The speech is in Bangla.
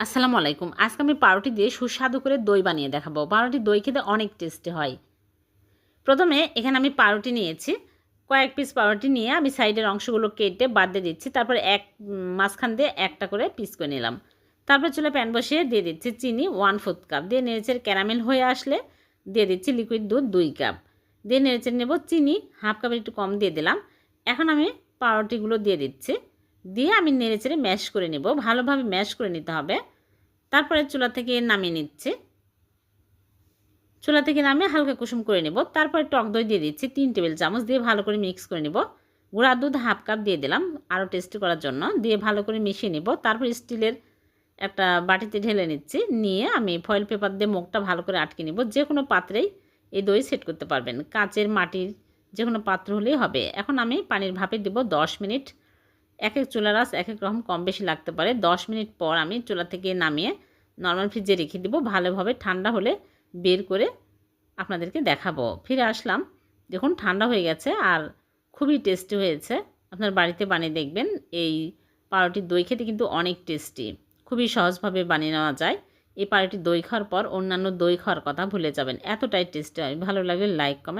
আসসালামু আলাইকুম। আজকে আমি পাউরুটি দিয়ে সুস্বাদু করে দই বানিয়ে দেখাবো। পাউরুটি দই খেতে অনেক টেস্টি হয়। প্রথমে এখানে আমি পাউরুটি নিয়েছি। কয়েক পিস পাউরুটি নিয়ে আমি সাইডের অংশগুলো কেটে বাদ দিয়ে দিচ্ছি। তারপর এক মাঝখান দিয়ে একটা করে পিস করে নিলাম। তারপর চুলে প্যান বসিয়ে দিয়ে দিচ্ছি চিনি ওয়ান ফোর্থ কাপ দিয়ে নেড়েছে ক্যারামেল হয়ে আসলে দিয়ে দিচ্ছি লিকুইড দুধ দুই কাপ দিয়ে নেড়েচের নেব চিনি হাফ কাপের একটু কম দিয়ে দিলাম। এখন আমি পাউরুটিগুলো দিয়ে দিচ্ছি। দিয়ে আমি নেড়ে চেড়ে ম্যাশ করে নেব। ভালোভাবে ম্যাশ করে নিতে হবে। তারপরে চুলা থেকে নামিয়ে নিচ্ছি। চুলা থেকে নামিয়ে হালকা কুসুম করে নেব। তারপরে টক দই দিয়ে দিচ্ছি তিন টেবিল চামচ দিয়ে ভালো করে মিক্স করে নেব। গুঁড়া দুধ হাফ কাপ দিয়ে দিলাম আরও টেস্টি করার জন্য। দিয়ে ভালো করে মিশিয়ে নেব। তারপর স্টিলের একটা বাটিতে ঢেলে নিচ্ছি। নিয়ে আমি ফয়েল পেপার দিয়ে মুখটা ভালো করে আটকে নেব। যে কোনো পাত্রেই এই দই সেট করতে পারবেন। কাঁচের মাটির যে কোনো পাত্র হলেই হবে। এখন আমি পানির ভাপে দেব দশ মিনিট। এক এক চুলার আঁচ এক এক রকম কম বেশি লাগতে পারে। দশ মিনিট পর আমি চুলা থেকে নামিয়ে নর্মাল ফ্রিজে রেখে দেবো। ভালোভাবে ঠান্ডা হলে বের করে আপনাদেরকে দেখাবো। ফিরে আসলাম। দেখুন, ঠান্ডা হয়ে গেছে আর খুবই টেস্টি হয়েছে। আপনার বাড়িতে বানিয়ে দেখবেন, এই পাউরুটির দই খেতে কিন্তু অনেক টেস্টি খুবই সহজভাবে বানিয়ে নেওয়া যায়। এই পাউরুটির দই খাওয়ার পর অন্যান্য দই খাওয়ার কথা ভুলে যাবেন। এতটাই টেস্টি হয়। ভালো লাগলে লাইক কমেন্ট